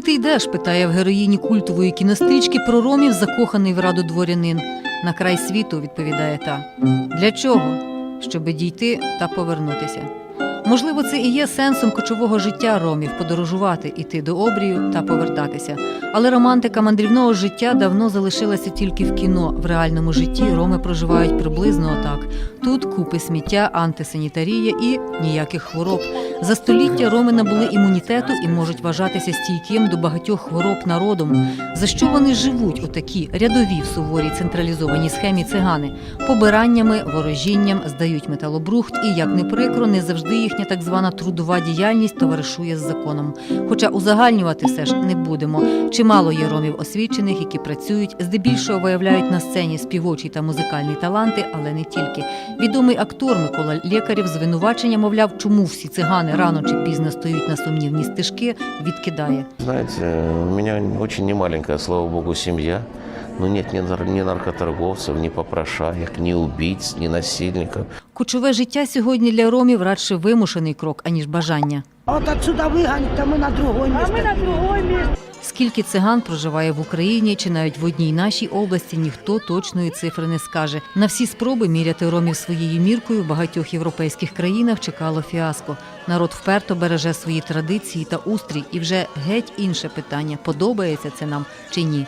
ти йдеш? питає в героїні культової кінострічки про ромів, закоханий в раду дворянин. На край світу, відповідає та. Для чого? Щоби дійти та повернутися. Можливо, це і є сенсом кочового життя ромів подорожувати, іти до обрію та повертатися. Але романтика мандрівного життя давно залишилася тільки в кіно. В реальному житті роми проживають приблизно отак. Тут купи сміття, антисанітарія і ніяких хвороб. За століття роми набули імунітету і можуть вважатися стійким до багатьох хвороб народом. За що вони живуть у такі рядові в суворій централізованій схемі цигани? Побираннями, ворожінням здають металобрухт, і як не прикро, не завжди їхня так звана трудова діяльність товаришує з законом. Хоча узагальнювати все ж не будемо. Чимало є ромів освічених, які працюють, здебільшого виявляють на сцені співочі та музикальні таланти, але не тільки. Відомий актор Микола Лєкарєв звинувачення, мовляв, чому всі цигани рано чи пізно стають на сумнівні стежки, відкидає. Знаете, у меня очень немаленькая, слава богу, семья. Но нет ни, нар- ни наркоторговцев, ни попрошаек, ни убийц, ни насильников. Кочове життя сьогодні для ромів радше вимушений крок, аніж бажання. А Вот отсюда выгонят, а мы на другое место. Скільки циган проживає в Україні чи навіть в одній нашій області, ніхто точної цифри не скаже. На всі спроби міряти ромів своєю міркою в багатьох європейських країнах чекало фіаско. Народ вперто береже свої традиції та устрій, і вже геть інше питання: подобається це нам чи ні.